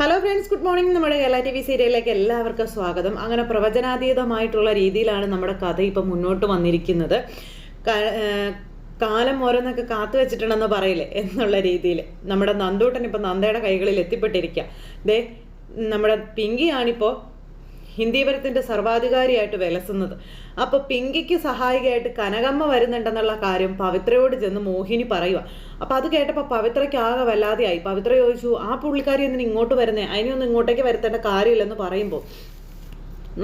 Hello friends good morning നമ്മുടെ Kerala T V സീരിയലിലേക്ക് എല്ലാവർക്കും സ്വാഗതം. അങ്ങനെ പ്രവചനാതീതമായിട്ടുള്ള രീതിയിലാണ് നമ്മുടെ കഥ ഇപ്പം മുന്നോട്ട് വന്നിരിക്കുന്നത്. കാലം ഓരോന്നൊക്കെ കാത്തു വെച്ചിട്ടുണ്ടെന്ന് പറയില്ലേ? എന്നുള്ള രീതിയിൽ. നമ്മുടെ നന്ദൂട്ടൻ ഇപ്പം നന്ദയുടെ കൈകളിൽ എത്തിപ്പെട്ടിരിക്കുക ദേ നമ്മുടെ പിങ്കിയാണിപ്പോൾ ഹിന്ദീപരത്തിന്റെ സർവാധികാരിയായിട്ട് വിലസുന്നത്. അപ്പോൾ പിങ്കിക്ക് സഹായികയായിട്ട് കനകമ്മ വരുന്നുണ്ടെന്നുള്ള കാര്യം പവിത്രയോട് ചെന്ന് മോഹിനി പറയുക അപ്പോൾ അത് കേട്ടപ്പോൾ പവിത്രയ്ക്ക് ആകെ വല്ലാതെയായി. പവിത്ര ചോദിച്ചു ആ പുള്ളിക്കാരി എന്തിനു ഇങ്ങോട്ട് വരുന്നേ? അതിനൊന്നും ഇങ്ങോട്ടേക്ക് വരുത്തേണ്ട കാര്യമില്ലെന്ന് പറയുമ്പോൾ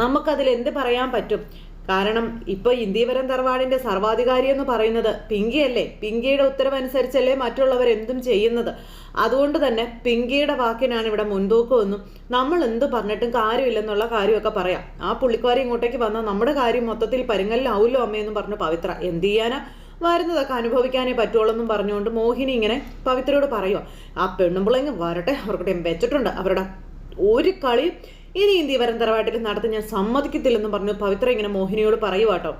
നമുക്കതിൽ എന്ത് പറയാൻ പറ്റും? കാരണം ഇപ്പൊ ഇന്ദീവരം തറവാടിന്റെ സർവാധികാരി എന്ന് പറയുന്നത് പിങ്കിയല്ലേ? പിങ്കിയുടെ ഉത്തരവനുസരിച്ചല്ലേ മറ്റുള്ളവർ എന്തും ചെയ്യുന്നത്. അതുകൊണ്ട് തന്നെ പിങ്കിയുടെ വാക്കിനാണ് ഇവിടെ മുൻതൂക്കമെന്നും നമ്മൾ എന്ത് പറഞ്ഞിട്ടും കാര്യമില്ലെന്നുള്ള കാര്യമൊക്കെ പറയാം. ആ പുള്ളിക്കാരി ഇങ്ങോട്ടേക്ക് വന്നാൽ നമ്മുടെ കാര്യം മൊത്തത്തിൽ പരുങ്ങലിലാവുമല്ലോ അമ്മയെന്നും പറഞ്ഞു പവിത്ര എന്ത് ചെയ്യാനാ? വരുന്നതൊക്കെ അനുഭവിക്കാനേ പറ്റുള്ളൂ പറഞ്ഞുകൊണ്ട് മോഹിനി ഇങ്ങനെ പവിത്രയോട് പറയുക ആ പെണ്ണുമ്പിളങ്ങ് വരട്ടെ അവർക്കിടയും വെച്ചിട്ടുണ്ട് അവരുടെ ഒരു കളി ഇനി ഇന്ത്യ വരം തറവാട്ടിൽ നടത്തി ഞാൻ സമ്മതിക്കത്തില്ലെന്ന് പറഞ്ഞു പവിത്ര ഇങ്ങനെ മോഹിനിയോട് പറയുക കേട്ടോ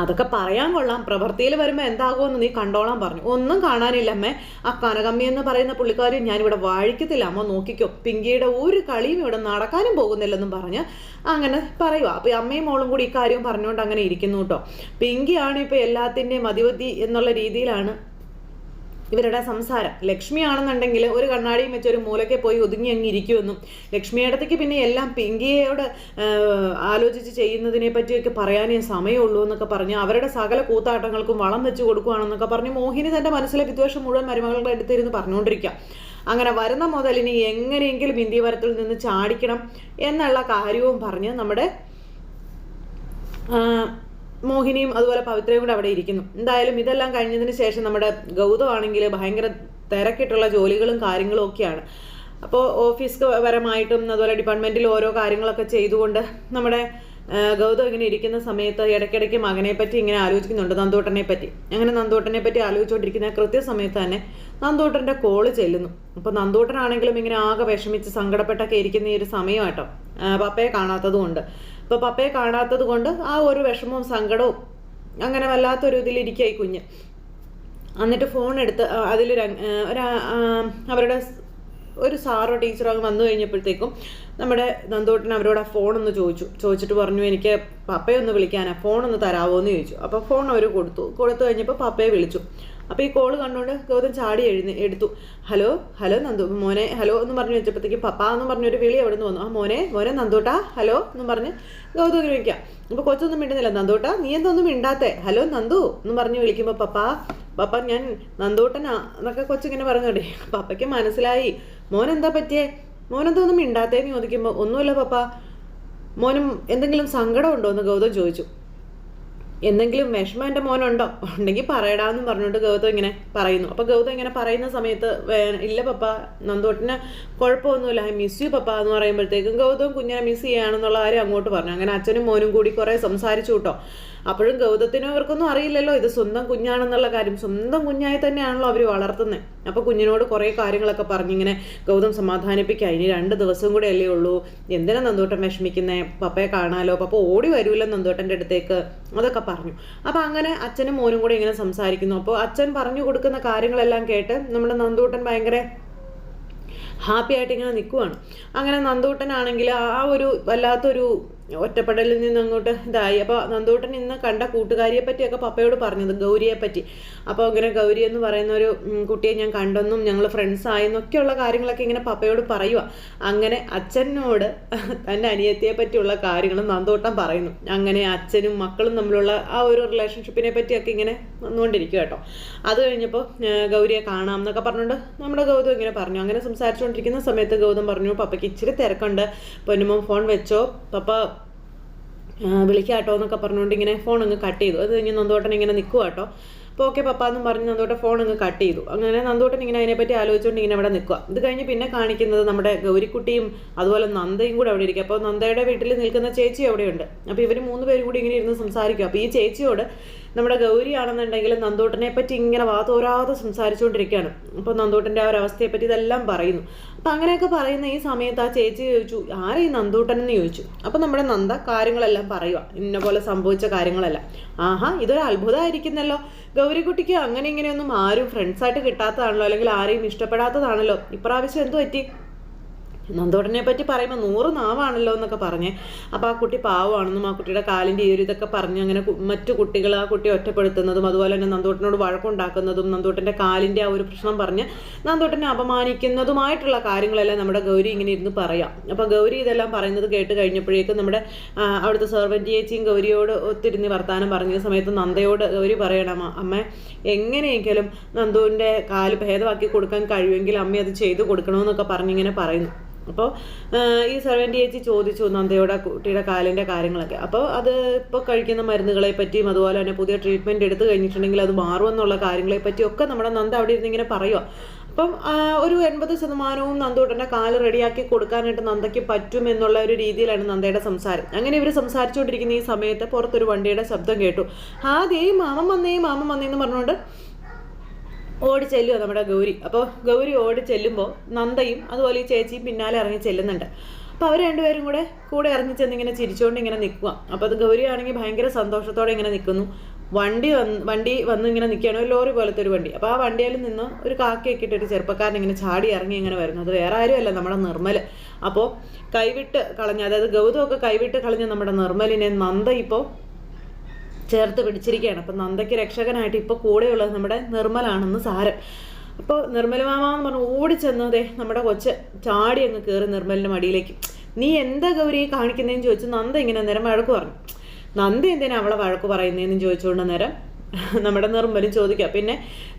അതൊക്കെ പറയാൻ കൊള്ളാം. പ്രവൃത്തിയിൽ വരുമ്പോൾ എന്താകുമെന്ന് നീ കണ്ടോളാൻ പറഞ്ഞു. ഒന്നും കാണാനില്ലമ്മേ ആ കനകമ്മി എന്ന് പറയുന്ന പുള്ളിക്കാരി ഞാനിവിടെ വാഴിക്കത്തില്ല. അമ്മ നോക്കിക്കോ. പിങ്കിയുടെ ഒരു കളിയും ഇവിടെ നടക്കാനും പോകുന്നില്ലെന്നും പറഞ്ഞ് അങ്ങനെ പറയുക അപ്പോൾ അമ്മയും മോളും കൂടി ഇക്കാര്യവും പറഞ്ഞുകൊണ്ട് അങ്ങനെ ഇരിക്കുന്നു കേട്ടോ. പിങ്കിയാണ് ഇപ്പോൾ എല്ലാത്തിന്റെയും മതിവതി എന്നുള്ള രീതിയിലാണ് ഇവരുടെ സംസാരം. ലക്ഷ്മിയാണെന്നുണ്ടെങ്കിൽ ഒരു കണ്ണാടിയും വെച്ച് ഒരു മൂലയ്ക്ക് പോയി ഒതുങ്ങി അങ്ങ് ഇരിക്കുമെന്നും ലക്ഷ്മിയടത്തേക്ക് പിന്നെ എല്ലാം പിങ്കിയോട് ആലോചിച്ച് ചെയ്യുന്നതിനെ പറ്റിയൊക്കെ പറയാനേ സമയമുള്ളൂ എന്നൊക്കെ പറഞ്ഞ് അവരുടെ സകല കൂത്താട്ടങ്ങൾക്കും വളം വെച്ച് കൊടുക്കുകയാണെന്നൊക്കെ പറഞ്ഞ് മോഹിനി തന്റെ മനസ്സിലെ വിദ്വേഷം മുഴുവൻ മരുമകളുടെ അടുത്തിരുന്ന് പറഞ്ഞുകൊണ്ടിരിക്കുക അങ്ങനെ വരുന്ന മുതൽ ഇനി എങ്ങനെയെങ്കിലും ഇന്ത്യവരത്തിൽ നിന്ന് ചാടിക്കണം എന്നുള്ള കാര്യവും പറഞ്ഞ് നമ്മുടെ മോഹിനിയും അതുപോലെ പവിത്രയും കൂടെ അവിടെ ഇരിക്കുന്നു. എന്തായാലും ഇതെല്ലാം കഴിഞ്ഞതിന് ശേഷം നമ്മുടെ ഗൗതമാണെങ്കിൽ ഭയങ്കര തിരക്കിട്ടുള്ള ജോലികളും കാര്യങ്ങളും ഒക്കെയാണ്. അപ്പോൾ ഓഫീസ് പരമായിട്ടും അതുപോലെ ഡിപ്പാർട്ട്മെന്റിൽ ഓരോ കാര്യങ്ങളൊക്കെ ചെയ്തുകൊണ്ട് നമ്മുടെ ഗൗതം ഇങ്ങനെ ഇരിക്കുന്ന സമയത്ത് ഇടയ്ക്കിടയ്ക്ക് മകനെ പറ്റി ഇങ്ങനെ ആലോചിക്കുന്നുണ്ട് നന്ദൂട്ടനെ പറ്റി. അങ്ങനെ നന്ദൂട്ടനെ പറ്റി ആലോചിച്ചുകൊണ്ടിരിക്കുന്ന കൃത്യസമയത്ത് തന്നെ നന്ദൂട്ടന്റെ കോൾ ചെല്ലുന്നു. അപ്പോൾ നന്ദൂട്ടനാണെങ്കിലും ഇങ്ങനെ ആകെ വിഷമിച്ച് സങ്കടപ്പെട്ടൊക്കെ ഇരിക്കുന്ന ഈ ഒരു സമയമാട്ടോ. പപ്പയെ കാണാത്തത് അപ്പോൾ പപ്പയെ കാണാത്തത് കൊണ്ട് ആ ഒരു വിഷമവും സങ്കടവും അങ്ങനെ വല്ലാത്തൊരു ഇതിലിരിക്കായി കുഞ്ഞ്. എന്നിട്ട് ഫോൺ എടുത്ത് അതിലൊരു ഒരു അവരുടെ ഒരു സാറോ ടീച്ചറോ അങ്ങ് വന്നു കഴിഞ്ഞപ്പോഴത്തേക്കും നമ്മുടെ നന്ദോട്ടൻ അവരോട് ആ ഫോൺ ഒന്ന് ചോദിച്ചു. ചോദിച്ചിട്ട് പറഞ്ഞു എനിക്ക് പപ്പയെ ഒന്ന് വിളിക്കാനാ ഫോൺ ഒന്ന് തരാമോ എന്ന് ചോദിച്ചു. അപ്പോൾ ഫോൺ അവർ കൊടുത്തു. കൊടുത്തു കഴിഞ്ഞപ്പോൾ പപ്പയെ വിളിച്ചു. അപ്പോൾ ഈ കോൾ കണ്ടുകൊണ്ട് ഗൗതം ചാടി എഴുതി എടുത്തു. ഹലോ ഹലോ നന്ദു മോനെ ഹലോ എന്ന് പറഞ്ഞു വെച്ചപ്പോഴത്തേക്ക് പപ്പ എന്ന് പറഞ്ഞൊരു വിളി അവിടെ നിന്ന് വന്നു. ആ മോനെ മോനെ നന്ദൂട്ടാ ഹലോ എന്ന് പറഞ്ഞ് ഗൗതം ഒന്ന് വിളിക്കാം. അപ്പോൾ കൊച്ചൊന്നും മിണ്ടുന്നില്ല. നന്ദൂട്ടാ നീ എന്തൊന്നും മിണ്ടാത്തെ? ഹലോ നന്ദു എന്ന് പറഞ്ഞ് വിളിക്കുമ്പോൾ പപ്പ പപ്പ ഞാൻ നന്ദൂട്ടനാ എന്നൊക്കെ കൊച്ചിങ്ങനെ പറഞ്ഞോട്ടെ പപ്പയ്ക്ക് മനസ്സിലായി. മോൻ എന്താ പറ്റിയേ? മോനെന്തോന്നും മിണ്ടാത്തേന്ന് ചോദിക്കുമ്പോൾ ഒന്നുമില്ല പപ്പ. മോനും എന്തെങ്കിലും സങ്കടമുണ്ടോ എന്ന് ഗൗതം ചോദിച്ചു. എന്തെങ്കിലും വിഷമം എന്റെ മോനുണ്ടോ? ഉണ്ടെങ്കിൽ പറയടാന്ന് പറഞ്ഞുകൊണ്ട് ഗൗതം ഇങ്ങനെ പറയുന്നു. അപ്പോൾ ഗൗതം ഇങ്ങനെ പറയുന്ന സമയത്ത് ഇല്ല പപ്പ നന്ദോട്ടിന് കുഴപ്പമൊന്നുമില്ല ഐ മിസ് യു പപ്പ എന്ന് പറയുമ്പോഴത്തേക്കും ഗൗതം കുഞ്ഞിനെ മിസ് ചെയ്യുകയാണെന്നുള്ള കാര്യം അങ്ങോട്ട് പറഞ്ഞു. അങ്ങനെ അച്ഛനും മോനും കൂടി കുറേ സംസാരിച്ചു കേട്ടോ. അപ്പോഴും ഗൗതത്തിനും അവർക്കൊന്നും അറിയില്ലല്ലോ ഇത് സ്വന്തം കുഞ്ഞാണെന്നുള്ള കാര്യം. സ്വന്തം കുഞ്ഞായി തന്നെയാണല്ലോ അവർ വളർത്തുന്നത് അപ്പോൾ കുഞ്ഞിനോട് കുറേ കാര്യങ്ങളൊക്കെ പറഞ്ഞിങ്ങനെ ഗൗതം സമാധാനിപ്പിക്കുക. ഇനി രണ്ട് ദിവസം കൂടെ അല്ലേ ഉള്ളൂ. എന്തിനാ നന്ദോട്ടൻ വിഷമിക്കുന്നേ? പപ്പയെ കാണാലോ? പപ്പ ഓടി വരൂല്ലോ നന്ദോട്ടന്റെ അടുത്തേക്ക്. അതൊക്കെ പറഞ്ഞു. അപ്പോൾ അങ്ങനെ അച്ഛനും മോനും കൂടെ ഇങ്ങനെ സംസാരിക്കുന്നു. അപ്പോൾ അച്ഛൻ പറഞ്ഞു കൊടുക്കുന്ന കാര്യങ്ങളെല്ലാം കേട്ട് നമ്മുടെ നന്ദൂട്ടൻ ഭയങ്കര ഹാപ്പി ആയിട്ട് ഇങ്ങനെ നിൽക്കുവാണ് അങ്ങനെ നന്ദൂട്ടനാണെങ്കിൽ ആ ഒരു വല്ലാത്തൊരു ഒറ്റപ്പെടലിൽ നിന്ന് അങ്ങോട്ട് ഇതായി. അപ്പോൾ നന്ദൂട്ടൻ ഇന്ന് കണ്ട കൂട്ടുകാരിയെ പറ്റിയൊക്കെ പപ്പയോട് പറഞ്ഞത് ഗൗരിയെ പറ്റി. അപ്പോൾ ഇങ്ങനെ ഗൗരി എന്ന് പറയുന്ന ഒരു കുട്ടിയെ ഞാൻ കണ്ടെന്നും ഞങ്ങൾ ഫ്രണ്ട്സ് ആയെന്നൊക്കെയുള്ള കാര്യങ്ങളൊക്കെ ഇങ്ങനെ പപ്പയോട് പറയുക അങ്ങനെ അച്ഛനോട് തന്റെ അനിയത്തിയെ പറ്റിയുള്ള കാര്യങ്ങൾ നന്ദൂട്ടൻ പറയുന്നു. അങ്ങനെ അച്ഛനും മക്കളും തമ്മിലുള്ള ആ ഒരു റിലേഷൻഷിപ്പിനെ പറ്റിയൊക്കെ ഇങ്ങനെ വന്നുകൊണ്ടിരിക്കുക കേട്ടോ. അത് കഴിഞ്ഞപ്പോൾ ഗൗരിയെ കാണാം എന്നൊക്കെ പറഞ്ഞുകൊണ്ട് നമ്മുടെ ഗൗതം ഇങ്ങനെ പറഞ്ഞു. അങ്ങനെ സംസാരിച്ചുകൊണ്ടിരിക്കുന്ന സമയത്ത് ഗൗതം പറഞ്ഞു പപ്പയ്ക്ക് ഇച്ചിരി തിരക്കുണ്ട്. പൊന്നുമോ ഫോൺ വെച്ചോ. പപ്പ ആ, വിളിക്കാട്ടോ എന്നൊക്കെ പറഞ്ഞുകൊണ്ട് ഇങ്ങനെ ഫോൺ അങ്ങ് കട്ട് ചെയ്തു. അത് കഴിഞ്ഞ് നന്ദോട്ടൻ ഇങ്ങനെ നിൽക്കുക കേട്ടോ അപ്പോൾ ഓക്കെ പപ്പ എന്നും പറഞ്ഞ് നന്ദോട്ടൻ ഫോൺ അങ്ങ് കട്ട് ചെയ്തു. അങ്ങനെ നന്ദോട്ടൻ ഇങ്ങനെ അതിനെപ്പറ്റി ആലോചിച്ചുകൊണ്ട് ഇങ്ങനെ അവിടെ നിൽക്കുക ഇത് കഴിഞ്ഞ് പിന്നെ കാണിക്കുന്നത് നമ്മുടെ ഗൗരിക്കുട്ടിയും അതുപോലെ നന്ദയും കൂടെ അവിടെ ഇരിക്കുക അപ്പോൾ നന്ദയുടെ വീട്ടിൽ നിൽക്കുന്ന ചേച്ചി അവിടെയുണ്ട്. അപ്പോൾ ഇവർ മൂന്ന് പേരും കൂടി ഇങ്ങനെ ഇരുന്ന് സംസാരിക്കുക അപ്പോൾ ഈ ചേച്ചിയോട് നമ്മുടെ ഗൗരിയാണെന്നുണ്ടെങ്കിൽ നന്തോട്ടനെ പറ്റി ഇങ്ങനെ വാതോരാതെ സംസാരിച്ചുകൊണ്ടിരിക്കുകയാണ്. അപ്പോൾ നന്ദോട്ടന്റെ ആ ഒരു അവസ്ഥയെ പറ്റി ഇതെല്ലാം പറയുന്നു. അപ്പം അങ്ങനെയൊക്കെ പറയുന്ന ഈ സമയത്ത് ആ ചേച്ചി ചോദിച്ചു ആരാ ഈ നന്ദൂട്ടൻ എന്ന് ചോദിച്ചു? അപ്പം നമ്മുടെ നന്ദ കാര്യങ്ങളെല്ലാം പറയുക ഇന്ന പോലെ സംഭവിച്ച കാര്യങ്ങളെല്ലാം. ആഹാ ഇതൊരു അത്ഭുതമായിരിക്കുന്നല്ലോ. ഗൗരിക്കുട്ടിക്ക് അങ്ങനെ ഇങ്ങനെയൊന്നും ആരും ഫ്രണ്ട്സായിട്ട് കിട്ടാത്തതാണല്ലോ അല്ലെങ്കിൽ ആരെയും ഇഷ്ടപ്പെടാത്തതാണല്ലോ. ഇപ്രാവശ്യം എന്തു പറ്റി? നന്ദോടനെ പറ്റി പറയുമ്പോൾ നൂറ് നാവാണല്ലോ എന്നൊക്കെ പറഞ്ഞ്. അപ്പോൾ ആ കുട്ടി പാവമാണെന്നും ആ കുട്ടിയുടെ കാലിന്റെ ഈ ഒരു ഇതൊക്കെ പറഞ്ഞ് അങ്ങനെ മറ്റു കുട്ടികൾ ആ കുട്ടിയെ ഒറ്റപ്പെടുത്തുന്നതും അതുപോലെ തന്നെ നന്ദോട്ടനോട് വഴക്കുണ്ടാക്കുന്നതും നന്ദോട്ടന്റെ കാലിന്റെ ആ ഒരു പ്രശ്നം പറഞ്ഞ് നന്ദോട്ടനെ അപമാനിക്കുന്നതുമായിട്ടുള്ള കാര്യങ്ങളെല്ലാം നമ്മുടെ ഗൗരി ഇങ്ങനെ ഇരുന്ന് പറയാം. അപ്പോൾ ഗൗരി ഇതെല്ലാം പറയുന്നത് കേട്ട് കഴിഞ്ഞപ്പോഴേക്കും നമ്മുടെ അവിടുത്തെ സെർവന്റ് ചേച്ചിയും ഗൗരിയോട് ഒത്തിരുന്ന് വർത്തമാനം പറഞ്ഞ സമയത്ത് നന്ദയോട് ഗൗരി പറയണം അമ്മ എങ്ങനെയെങ്കിലും നന്ദുവിന്റെ കാൽ ഭേദമാക്കി കൊടുക്കാൻ കഴിയുമെങ്കിൽ അമ്മ അത് ചെയ്തു കൊടുക്കണമെന്നൊക്കെ പറഞ്ഞിങ്ങനെ പറയുന്നു. അപ്പോൾ ഈ സെർവന്റ് ചേച്ചി ചോദിച്ചു നന്ദയുടെ കുട്ടിയുടെ കാലിന്റെ കാര്യങ്ങളൊക്കെ. അപ്പോൾ അത് ഇപ്പോൾ കഴിക്കുന്ന മരുന്നുകളെ പറ്റിയും അതുപോലെ തന്നെ പുതിയ ട്രീറ്റ്മെന്റ് എടുത്തു കഴിഞ്ഞിട്ടുണ്ടെങ്കിൽ അത് മാറുമെന്നുള്ള കാര്യങ്ങളെ പറ്റിയൊക്കെ നമ്മുടെ നന്ദ അവിടെ ഇരുന്ന് ഇങ്ങനെ പറയുക അപ്പം ഒരു എൺപത് ശതമാനവും നന്ദൂട്ടന്റെ കാൽ റെഡിയാക്കി കൊടുക്കാനായിട്ട് നന്ദയ്ക്ക് പറ്റും എന്നുള്ള ഒരു രീതിയിലാണ് നന്ദയുടെ സംസാരം. അങ്ങനെ ഇവർ സംസാരിച്ചുകൊണ്ടിരിക്കുന്ന ഈ സമയത്ത് പുറത്തൊരു വണ്ടിയുടെ ശബ്ദം കേട്ടു. ആദ്യം മാമം വന്നേ മാമം വന്നേ എന്ന് പറഞ്ഞുകൊണ്ട് ഓടി ചെല്ലുക നമ്മുടെ ഗൗരി. അപ്പോൾ ഗൗരി ഓടി ചെല്ലുമ്പോൾ നന്ദയും അതുപോലെ ഈ ചേച്ചിയും പിന്നാലെ ഇറങ്ങി ചെല്ലുന്നുണ്ട്. അപ്പോൾ അവർ രണ്ടുപേരും കൂടെ കൂടെ ഇറങ്ങി ചെന്ന് ഇങ്ങനെ ചിരിച്ചുകൊണ്ട് ഇങ്ങനെ നിൽക്കുക അപ്പോൾ അത് ഗൗരി ആണെങ്കിൽ ഭയങ്കര സന്തോഷത്തോടെ ഇങ്ങനെ നിൽക്കുന്നു വണ്ടി വന്ന് വണ്ടി വന്ന് ഇങ്ങനെ നിൽക്കുകയാണ് ഒരു ലോറി പോലത്തെ ഒരു വണ്ടി. അപ്പോൾ ആ വണ്ടിയിൽ നിന്ന് ഒരു കാക്കയൊക്കെ ഒരു ചെറുപ്പക്കാരൻ ഇങ്ങനെ ചാടി ഇറങ്ങി ഇങ്ങനെ വരുന്നു. അത് വേറെ ആരുമല്ല നമ്മുടെ നിർമ്മൽ അപ്പോൾ കൈവിട്ട് കളഞ്ഞ അതായത് ഗൗതമൊക്കെ കൈവിട്ട് കളഞ്ഞ നമ്മുടെ നിർമ്മലിനെ നന്ദ ഇപ്പോൾ ചേർത്ത് പിടിച്ചിരിക്കുകയാണ്. അപ്പം നന്ദയ്ക്ക് രക്ഷകനായിട്ട് ഇപ്പോൾ കൂടെയുള്ളത് നമ്മുടെ നിർമ്മലാണെന്ന് സാരം. അപ്പോൾ നിർമ്മലമാമ എന്ന് പറഞ്ഞു ഓടി അതെ നമ്മുടെ കൊച്ച് ചാടി അങ്ങ് കയറി നിർമ്മലിന്റെ മടിയിലേക്ക്. നീ എന്താ ഗൗരി കാണിക്കുന്നതെന്ന് ചോദിച്ചു നന്ദ ഇങ്ങനെ നേരം വഴക്ക് പറഞ്ഞു. നന്ദ എന്തിനാ അവളെ വഴക്ക് പറയുന്നതെന്ന് ചോദിച്ചുകൊണ്ട് നേരം നമ്മുടെ നിർമ്മലും ചോദിക്കുക പിന്നെ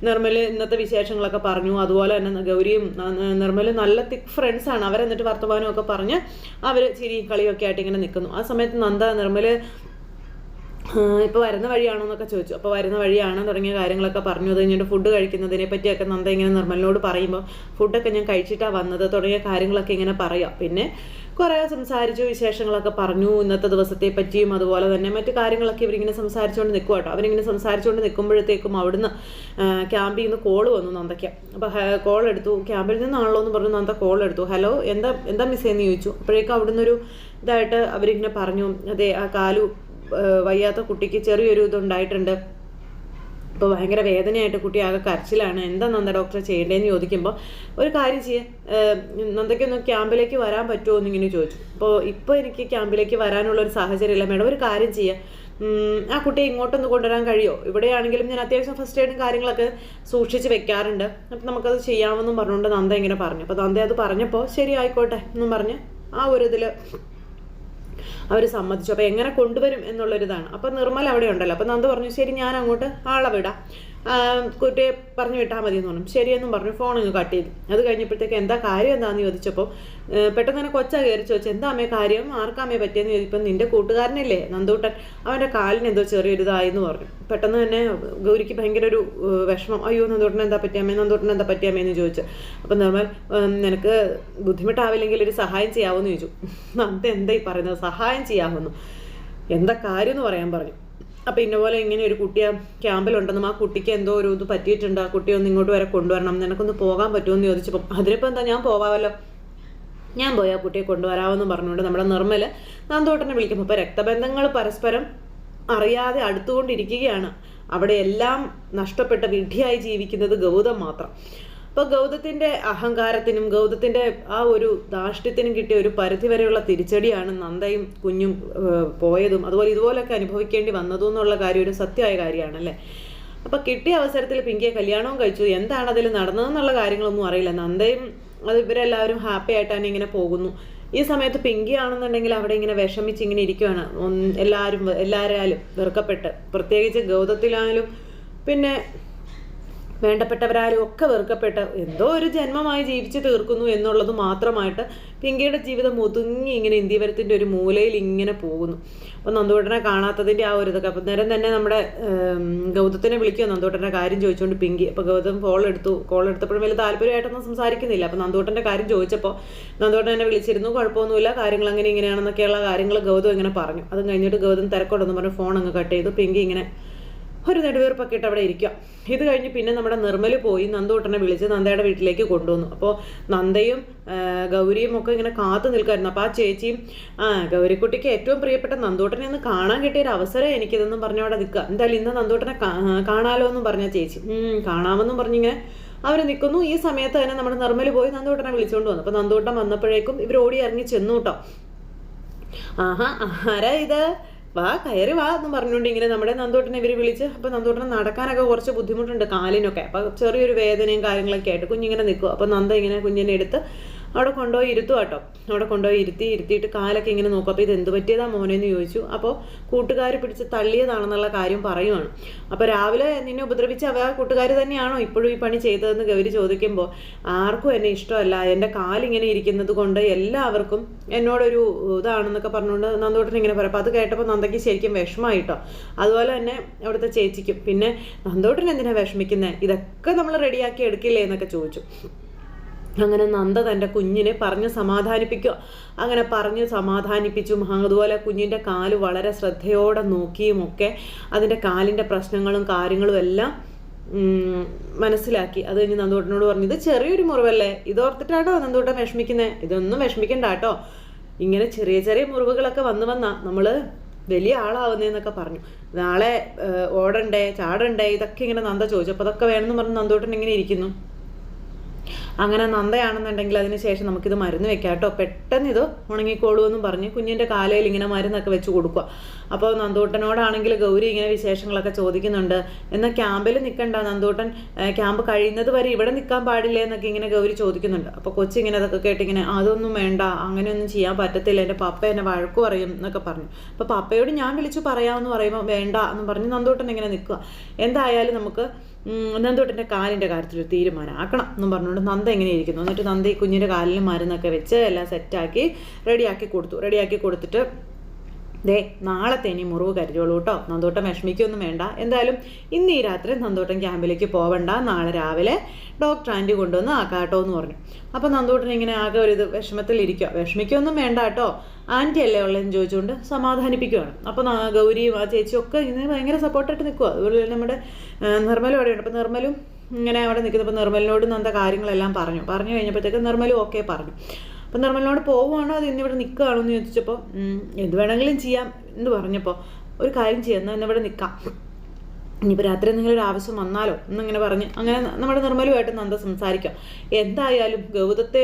നിർമ്മൽ ഇന്നത്തെ വിശേഷങ്ങളൊക്കെ പറഞ്ഞു. അതുപോലെ തന്നെ ഗൗരിയും നിർമ്മലും നല്ല തിക് ഫ്രണ്ട്സാണ് അവരെന്നിട്ട് വർത്തമാനമൊക്കെ പറഞ്ഞ് അവർ ചിരി കളിയൊക്കെ ആയിട്ട് ഇങ്ങനെ നിൽക്കുന്നു ആ സമയത്ത് നന്ദ നിർമ്മൽ ഇപ്പോൾ വരുന്ന വഴിയാണോ എന്നൊക്കെ ചോദിച്ചു. അപ്പോൾ വരുന്ന വഴിയാണ് തുടങ്ങിയ കാര്യങ്ങളൊക്കെ പറഞ്ഞു. അത് കഴിഞ്ഞിട്ട് ഫുഡ് കഴിക്കുന്നതിനെ പറ്റിയൊക്കെ നന്ദ ഇങ്ങനെ നിർമ്മലിനോട് പറയുമ്പോൾ ഫുഡൊക്കെ ഞാൻ കഴിച്ചിട്ടാണ് വന്നത് തുടങ്ങിയ കാര്യങ്ങളൊക്കെ ഇങ്ങനെ പറയാം. പിന്നെ കുറേ സംസാരിച്ചു വിശേഷങ്ങളൊക്കെ പറഞ്ഞു ഇന്നത്തെ ദിവസത്തെ പറ്റിയും അതുപോലെ തന്നെ മറ്റു കാര്യങ്ങളൊക്കെ ഇവരിങ്ങനെ സംസാരിച്ചുകൊണ്ട് നിൽക്കുക കേട്ടോ അവരിങ്ങനെ സംസാരിച്ചുകൊണ്ട് നിൽക്കുമ്പോഴത്തേക്കും അവിടുന്ന് ക്യാമ്പിൽ നിന്ന് കോൾ വന്നു നന്ദയ്ക്ക്. അപ്പോൾ കോൾ എടുത്തു. ക്യാമ്പിൽ നിന്നാണല്ലോ എന്ന് പറഞ്ഞു നന്ദ കോൾ എടുത്തു. ഹലോ എന്താ എന്താ മിസ് എന്ന് ചോദിച്ചു. അപ്പോഴേക്കും അവിടുന്ന് ഒരു ഇതായിട്ട് അവരിങ്ങനെ പറഞ്ഞു. അതെ ആ കാലു വയ്യാത്ത കുട്ടിക്ക് ചെറിയൊരു ഇതുണ്ടായിട്ടുണ്ട്. ഇപ്പോൾ ഭയങ്കര വേദനയായിട്ട് കുട്ടി ആകെ കരച്ചിലാണ്. എന്താ നന്ദ ഡോക്ടറെ ചെയ്യേണ്ടതെന്ന് ചോദിക്കുമ്പോൾ ഒരു കാര്യം ചെയ്യേ. നന്ദയ്ക്കൊന്ന് ക്യാമ്പിലേക്ക് വരാൻ പറ്റുമോ? എന്നിങ്ങനെ ചോദിച്ചു. അപ്പോൾ ഇപ്പോൾ എനിക്ക് ക്യാമ്പിലേക്ക് വരാനുള്ള ഒരു സാഹചര്യമില്ല മേഡം ഒരു കാര്യം ചെയ്യുക ആ കുട്ടിയെ ഇങ്ങോട്ടൊന്ന് കൊണ്ടുവരാൻ കഴിയുമോ ഇവിടെയാണെങ്കിലും ഞാൻ അത്യാവശ്യം ഫസ്റ്റ് എയ്ഡും കാര്യങ്ങളൊക്കെ സൂക്ഷിച്ച് വെക്കാറുണ്ട്. അപ്പം നമുക്കത് ചെയ്യാമെന്നും പറഞ്ഞുകൊണ്ട് നന്ദ ഇങ്ങനെ പറഞ്ഞു. അപ്പോൾ നന്ദ അത് പറഞ്ഞപ്പോൾ ശരി ആയിക്കോട്ടെ എന്നും പറഞ്ഞ് ആ ഒരു ഇതിൽ അവർ സമ്മതിച്ചു. അപ്പോൾ എങ്ങനെ കൊണ്ടുവരും എന്നുള്ളൊരിതാണ്. അപ്പോൾ നിർമ്മൽ അവിടെ ഉണ്ടല്ലോ അപ്പോൾ നന്ദ പറഞ്ഞു ശരി ഞാൻ അങ്ങോട്ട് ആളെ വിടാം. കുട്ടിയെ പറഞ്ഞു വിട്ടാൽ മതി എന്ന് പറഞ്ഞു. ശരിയെന്നും പറഞ്ഞു ഫോൺ അങ്ങ് കട്ട് ചെയ്തു. അത് കഴിഞ്ഞപ്പോഴത്തേക്ക് എന്താ കാര്യം എന്താണെന്ന് ചോദിച്ചപ്പോൾ പെട്ടെന്ന് തന്നെ കൊച്ച കയറി ചോദിച്ചു എന്താ അമ്മേ കാര്യം? ആർക്കാമേ പറ്റിയെന്ന് ചോദിച്ചപ്പോൾ നിന്റെ കൂട്ടുകാരനല്ലേ നന്ദൂട്ടൻ. അവന്റെ കാലിന് എന്തോ ചെറിയൊരു ഇതായെന്ന് പറഞ്ഞു. പെട്ടെന്ന് തന്നെ ഗൗരിക്ക് ഭയങ്കര ഒരു വിഷമം. അയ്യോ നന്ദൂട്ടൻ എന്താ പറ്റിയമ്മേ നന്ദൂട്ടൻ എന്താ പറ്റിയമ്മേ എന്ന് ചോദിച്ചു. അപ്പം നമ്മൾ "ഉം, നിനക്ക് ബുദ്ധിമുട്ടാവില്ലെങ്കിൽ ഒരു സഹായം ചെയ്യാമെന്ന് ചോദിച്ചു. നന്ദ എന്താ ഈ പറയുന്നത്? സഹായം ചെയ്യാവുന്നു? എന്താ കാര്യം എന്ന് പറയാൻ പറഞ്ഞു. അപ്പം ഇന്ന പോലെ ഇങ്ങനെ ഒരു കുട്ടിയെ ക്യാമ്പിലുണ്ടെന്നും ആ കുട്ടിക്ക് എന്തോ ഒരു ഇത് പറ്റിയിട്ടുണ്ട്. ആ കുട്ടിയെ ഒന്ന് ഇങ്ങോട്ട് വരെ കൊണ്ടുവരണം. നിനക്കൊന്ന് പോകാൻ പറ്റുമെന്ന് ചോദിച്ചപ്പം അതിനിപ്പോൾ എന്താ ഞാൻ പോവാമല്ലോ ഞാൻ പോയി ആ കുട്ടിയെ കൊണ്ടുവരാമെന്ന് പറഞ്ഞുകൊണ്ട് നമ്മുടെ നിർമ്മൽ നന്ദോട്ടനെ വിളിക്കുമ്പോൾ അപ്പോൾ രക്തബന്ധങ്ങൾ പരസ്പരം അറിയാതെ അടുത്തുകൊണ്ടിരിക്കുകയാണ്. അവിടെ എല്ലാം നഷ്ടപ്പെട്ട വിഡ്ഢിയായി ജീവിക്കുന്നത് ഗൗതം മാത്രം. അപ്പോൾ ഗൗതത്തിന്റെ അഹങ്കാരത്തിനും ഗൗതത്തിന്റെ ആ ഒരു ധാഷ്ട്യത്തിനും കിട്ടിയ ഒരു പരിധിവരെയുള്ള തിരിച്ചടിയാണ് നന്ദയും കുഞ്ഞും പോയതും. അതുപോലെ ഇതുപോലൊക്കെ അനുഭവിക്കേണ്ടി വന്നതും എന്നുള്ള കാര്യം ഒരു സത്യമായ കാര്യമാണല്ലേ? അപ്പോൾ കിട്ടിയ അവസരത്തിൽ പിങ്കിയെ കല്യാണവും കഴിച്ചു. എന്താണ് അതിൽ നടന്നതെന്നുള്ള കാര്യങ്ങളൊന്നും അറിയില്ല. നന്ദയും അത് ഇവരെല്ലാവരും ഹാപ്പി ആയിട്ടാണ് ഇങ്ങനെ പോകുന്നു. ഈ സമയത്ത് പിങ്കി ആണെന്നുണ്ടെങ്കിൽ അവിടെ ഇങ്ങനെ വിഷമിച്ച് ഇങ്ങനെ ഇരിക്കുവാണ്. എല്ലാവരും എല്ലാവരാലും വെറുക്കപ്പെട്ട്. പ്രത്യേകിച്ച് ഗൗതത്തിലായാലും പിന്നെ വേണ്ടപ്പെട്ടവരാലും ഒക്കെ വെറുക്കപ്പെട്ട എന്തോ ഒരു ജന്മമായി ജീവിച്ച് തീർക്കുന്നു എന്നുള്ളത് മാത്രമായിട്ട് പിങ്കയുടെ ജീവിതം ഒതുങ്ങി ഇങ്ങനെ ഇന്ത്യവരത്തിന്റെ ഒരു മൂലയിൽ ഇങ്ങനെ പോകുന്നു. അപ്പോൾ നന്ദുവേട്ടനെ കാണാത്തതിന്റെ ആ ഒരു ഇതൊക്കെ. അപ്പം നേരം തന്നെ നമ്മുടെ ഗൗതത്തിനെ വിളിക്കുക നന്ദുവേട്ടന്റെ കാര്യം ചോദിച്ചുകൊണ്ട് പിങ്കി അപ്പോൾ ഗൗതം കോൾ എടുത്തു. കോൾ എടുത്തപ്പോഴും വലിയ താല്പര്യമായിട്ടൊന്നും സംസാരിക്കുന്നില്ല. അപ്പോൾ നന്ദുവേട്ടന്റെ കാര്യം ചോദിച്ചപ്പോൾ നന്ദുവേട്ടൻ എന്നെ വിളിച്ചിരുന്നു. കുഴപ്പമൊന്നുമില്ല. കാര്യങ്ങൾ അങ്ങനെ ഇങ്ങനെയാണെന്നൊക്കെയുള്ള കാര്യങ്ങൾ ഗൗതം ഇങ്ങനെ പറഞ്ഞു. അതും കഴിഞ്ഞിട്ട് ഗൗതം തിരക്കോടെന്ന് പറഞ്ഞു ഫോൺ അങ്ങ് കട്ട് ചെയ്തു. പിങ്കി ഇങ്ങനെ ഒരു നെടുവീർപ്പൊക്കെ ഇട്ട് അവിടെ ഇരിക്കുക. ഇത് കഴിഞ്ഞ് പിന്നെ നമ്മുടെ നിർമ്മൽ പോയി നന്ദൂട്ടനെ വിളിച്ച് നന്ദയുടെ വീട്ടിലേക്ക് കൊണ്ടുവന്നു. അപ്പോൾ നന്ദയും ഗൗരിയും ഒക്കെ ഇങ്ങനെ കാത്തു നിൽക്കായിരുന്നു അപ്പോൾ ആ ചേച്ചിയും ആ ഗൗരിക്കുട്ടിക്ക് ഏറ്റവും പ്രിയപ്പെട്ട നന്ദൂട്ടനെ ഒന്ന് കാണാൻ കിട്ടിയ ഒരു അവസരം എനിക്കിതെന്നും പറഞ്ഞ് അവിടെ നിൽക്കുക. എന്തായാലും ഇന്ന് നന്ദൂട്ടനെ കാണാലോ എന്നും പറഞ്ഞ ചേച്ചി. കാണാമെന്നും പറഞ്ഞിങ്ങനെ അവർ നിൽക്കുന്നു. ഈ സമയത്ത് തന്നെ നമ്മുടെ നിർമ്മൽ പോയി നന്ദൂട്ടനെ വിളിച്ചുകൊണ്ട് വന്നു. അപ്പോൾ നന്ദൂട്ടൻ വന്നപ്പോഴേക്കും ഇവർ ഓടി ഇറങ്ങി ചെന്നു കേട്ടോ. ആഹാ ആരാ ഇത്? വാ കയറി വാ എന്ന് പറഞ്ഞുകൊണ്ട് ഇങ്ങനെ നമ്മുടെ നന്ദോട്ടനെ ഇവർ വിളിച്ച് അപ്പോൾ നന്ദോട്ടനെ നടക്കാനൊക്കെ കുറച്ച് ബുദ്ധിമുട്ടുണ്ട് കാലിനൊക്കെ. അപ്പോൾ ചെറിയൊരു വേദനയും കാര്യങ്ങളൊക്കെ ആയിട്ട് കുഞ്ഞിങ്ങനെ നിൽക്കും. അപ്പോൾ നന്ദ ഇങ്ങനെ കുഞ്ഞിനെ എടുത്ത് അവിടെ കൊണ്ടുപോയി ഇരുത്തുക കേട്ടോ. അവിടെ കൊണ്ടുപോയി ഇരുത്തി ഇരുത്തിയിട്ട് കാലൊക്കെ ഇങ്ങനെ നോക്കും. അപ്പോൾ ഇത് എന്ത് പറ്റിയതാ മോനെന്ന് ചോദിച്ചു. അപ്പോൾ കൂട്ടുകാർ പിടിച്ച് തള്ളിയതാണെന്നുള്ള കാര്യം പറയുവാണ്. അപ്പോൾ രാവിലെ നിന്നെ ഉപദ്രവിച്ച അവ കൂട്ടുകാർ തന്നെയാണോ ഇപ്പോഴും ഈ പണി ചെയ്തതെന്ന് ഗൗരി ചോദിക്കുമ്പോൾ ആർക്കും എന്നെ ഇഷ്ടമല്ല. എന്റെ കാലിങ്ങനെ ഇരിക്കുന്നത് കൊണ്ട് എല്ലാവർക്കും എന്നോടൊരു ഇതാണെന്നൊക്കെ പറഞ്ഞുകൊണ്ട് നന്ദോട്ടൻ ഇങ്ങനെ പറയാം. അപ്പോൾ അത് കേട്ടപ്പോൾ നന്ദയ്ക്ക് ശരിക്കും വിഷമായിട്ടോ അതുപോലെ തന്നെ അവിടുത്തെ ചേച്ചിക്കും. പിന്നെ നന്ദോട്ടൻ എന്തിനാണ് വിഷമിക്കുന്നത് ഇതൊക്കെ നമ്മൾ റെഡിയാക്കി എടുക്കില്ലേ എന്നൊക്കെ ചോദിച്ചു. അങ്ങനെ നന്ദ തന്റെ കുഞ്ഞിനെ പറഞ്ഞ് സമാധാനിപ്പിക്കുക. അങ്ങനെ പറഞ്ഞ് സമാധാനിപ്പിച്ചും. അതുപോലെ കുഞ്ഞിന്റെ കാൽ വളരെ ശ്രദ്ധയോടെ നോക്കിയുമൊക്കെ അതിന്റെ കാലിന്റെ പ്രശ്നങ്ങളും കാര്യങ്ങളും എല്ലാം മനസ്സിലാക്കി. അത് കഴിഞ്ഞ് നന്ദൂട്ടനോട് പറഞ്ഞു ഇത് ചെറിയൊരു മുറിവല്ലേ? ഇതോർത്തിട്ടാട്ടോ നന്ദൂട്ടൻ വിഷമിക്കുന്നത് ഇതൊന്നും വിഷമിക്കണ്ട കേട്ടോ. ഇങ്ങനെ ചെറിയ ചെറിയ മുറിവുകളൊക്കെ വന്നു വന്നാ നമ്മൾ വലിയ ആളാവുന്നതെന്നൊക്കെ പറഞ്ഞു. നാളെ ഓടണ്ടേ ചാടണ്ടേ? ഇതൊക്കെ ഇങ്ങനെ നന്ദ ചോദിച്ചു. അപ്പോൾ അതൊക്കെ വേണമെന്ന് പറഞ്ഞ് നന്ദൂട്ടൻ ഇങ്ങനെ ഇരിക്കുന്നു? അങ്ങനെ നന്ദയാണെന്നുണ്ടെങ്കിൽ അതിന് ശേഷം നമുക്കിത് മരുന്ന് വെക്കാം കേട്ടോ. പെട്ടെന്ന് ഇത് ഉണങ്ങിക്കോളൂ എന്നും പറഞ്ഞ് കുഞ്ഞിന്റെ കാലയിൽ ഇങ്ങനെ മരുന്നൊക്കെ വെച്ച് കൊടുക്കുക. അപ്പോൾ നന്ദൂട്ടനോടാണെങ്കിൽ ഗൗരി ഇങ്ങനെ വിശേഷങ്ങളൊക്കെ ചോദിക്കുന്നുണ്ട്. എന്നാൽ ക്യാമ്പിൽ നിൽക്കണ്ട നന്ദൂട്ടൻ ക്യാമ്പ് കഴിയുന്നത് വരെ ഇവിടെ നിൽക്കാൻ പാടില്ല എന്നൊക്കെ ഇങ്ങനെ ഗൗരി ചോദിക്കുന്നുണ്ട്. അപ്പോൾ കൊച്ചി ഇങ്ങനെ അതൊക്കെ കേട്ടിങ്ങനെ അതൊന്നും വേണ്ട അങ്ങനെയൊന്നും ചെയ്യാൻ പറ്റത്തില്ല എന്റെ പപ്പ എന്നെ വഴക്കു പറയും എന്നൊക്കെ പറഞ്ഞു. അപ്പോൾ പപ്പയോട് ഞാൻ വിളിച്ചു പറയാമെന്ന് പറയുമ്പോൾ വേണ്ട എന്ന് പറഞ്ഞ് നന്ദൂട്ടൻ ഇങ്ങനെ നിൽക്കുക. എന്തായാലും നമുക്ക് നന്ദൂട്ടന്റെ കാലിന്റെ കാര്യത്തിൽ ഒരു തീരുമാനം ആക്കണം എന്നും പറഞ്ഞുകൊണ്ട് നന്ദ എങ്ങനെ ഇരിക്കുന്നു. എന്നിട്ട് നന്ദ ഈ കുഞ്ഞിന്റെ കാലിൽ മരുന്നൊക്കെ വെച്ച് എല്ലാം സെറ്റാക്കി റെഡിയാക്കി കൊടുത്തു. റെഡിയാക്കി കൊടുത്തിട്ട് ദേ നാളത്തെ ഇനി മുറിവ് കരുതിയോളൂ കേട്ടോ നന്തോട്ടം വിഷമിക്കൊന്നും വേണ്ട. എന്തായാലും ഇന്ന് ഈ രാത്രി നന്തോട്ടം ക്യാമ്പിലേക്ക് പോവണ്ട. നാളെ രാവിലെ ഡോക്ടർ ആന്റി കൊണ്ടുവന്ന് ആക്കാട്ടോ എന്ന് പറഞ്ഞു. അപ്പോൾ നന്തോട്ടൻ ഇങ്ങനെ ആകെ ഒരു ഇത് വിഷമത്തിലിരിക്കുക വിഷമിക്കൊന്നും വേണ്ട കേട്ടോ ആന്റി അല്ലേ ഉള്ളതെന്ന് ചോദിച്ചുകൊണ്ട് സമാധാനിപ്പിക്കുകയാണ് അപ്പോൾ ഗൗരിയും ആ ചേച്ചിയും ഒക്കെ ഇന്ന് ഭയങ്കര സപ്പോർട്ടായിട്ട് നിൽക്കുക അതുപോലെ തന്നെ നമ്മുടെ നിർമ്മലും നിർമ്മലും അവിടെയുണ്ട്. അപ്പോൾ നിർമ്മലും ഇങ്ങനെ അവിടെ നിൽക്കുന്നപ്പോൾ നിർമ്മലിനോട് നന്ദ കാര്യങ്ങളെല്ലാം പറഞ്ഞു. പറഞ്ഞു കഴിഞ്ഞപ്പോഴത്തേക്ക് നിർമ്മലും ഓക്കെ പറഞ്ഞു. അപ്പം നിർമ്മലിനോട് പോവുകയാണോ അത് ഇന്നിവിടെ നിൽക്കുകയാണോ എന്ന് ചോദിച്ചപ്പോൾ "ഉം, എന്ത് വേണമെങ്കിലും ചെയ്യാം എന്ന് പറഞ്ഞപ്പോൾ ഒരു കാര്യം ചെയ്യാം. എന്നാൽ ഇന്നിവിടെ നിൽക്കാം ഇനിയിപ്പോൾ രാത്രി എന്തെങ്കിലും ഒരു ആവശ്യം വന്നാലോ എന്നിങ്ങനെ പറഞ്ഞ് അങ്ങനെ നമ്മുടെ നിർമ്മലുമായിട്ട് നന്ദ സംസാരിക്കാം. എന്തായാലും ഗൗതത്തെ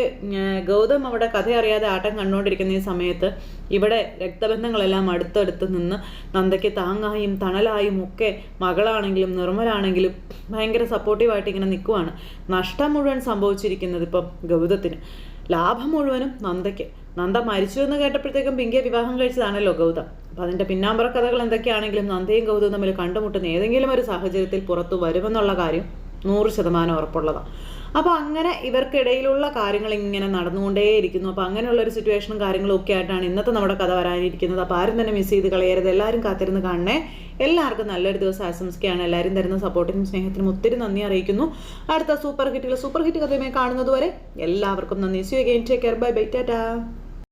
ഗൗതം അവിടെ കഥ അറിയാതെ ആട്ടം കണ്ടുകൊണ്ടിരിക്കുന്ന ഈ സമയത്ത് ഇവിടെ രക്തബന്ധങ്ങളെല്ലാം അടുത്തടുത്ത് നിന്ന് നന്ദയ്ക്ക് താങ്ങായും തണലായും ഒക്കെ മകളാണെങ്കിലും നിർമ്മലാണെങ്കിലും ഭയങ്കര സപ്പോർട്ടീവായിട്ട് ഇങ്ങനെ നിൽക്കുവാണ് നഷ്ടം മുഴുവൻ സംഭവിച്ചിരിക്കുന്നത് ഇപ്പം ഗൗതത്തിന്. ലാഭം മുഴുവനും നന്ദയ്ക്ക്. നന്ദ മരിച്ചു എന്ന് കേട്ടപ്പോഴത്തേക്കും പിങ്കിയെ വിവാഹം കഴിച്ചതാണല്ലോ ഗൗതം. അപ്പം അതിന്റെ പിന്നാമ്പറ കഥകൾ എന്തൊക്കെയാണെങ്കിലും നന്ദയും ഗൗതവും തമ്മിൽ കണ്ടുമുട്ടുന്ന ഏതെങ്കിലും ഒരു സാഹചര്യത്തിൽ പുറത്തു വരുമെന്നുള്ള കാര്യം നൂറ് ശതമാനം ഉറപ്പുള്ളതാണ് അപ്പോൾ അങ്ങനെ ഇവർക്കിടയിലുള്ള കാര്യങ്ങൾ ഇങ്ങനെ നടന്നുകൊണ്ടേയിരിക്കുന്നു. അപ്പോൾ അങ്ങനെയുള്ള ഒരു സിറ്റുവേഷനും കാര്യങ്ങളും ഒക്കെ ആയിട്ടാണ് ഇന്നത്തെ നമ്മുടെ കഥ വരാനിരിക്കുന്നത്. അപ്പോൾ ആരും തന്നെ മിസ് ചെയ്ത് കളയരുത്. എല്ലാവരും കാത്തിരുന്ന് കാണണേ. എല്ലാവർക്കും നല്ലൊരു ദിവസം ആശംസിക്കുകയാണ്. എല്ലാവരും തരുന്ന സപ്പോർട്ടിനും സ്നേഹത്തിനും ഒത്തിരി നന്ദി അറിയിക്കുന്നു. അടുത്ത സൂപ്പർ ഹിറ്റുകൾ സൂപ്പർ ഹിറ്റ് കഥയുമായി കാണുന്നതുവരെ എല്ലാവർക്കും നന്ദി. See again take care bye bye tata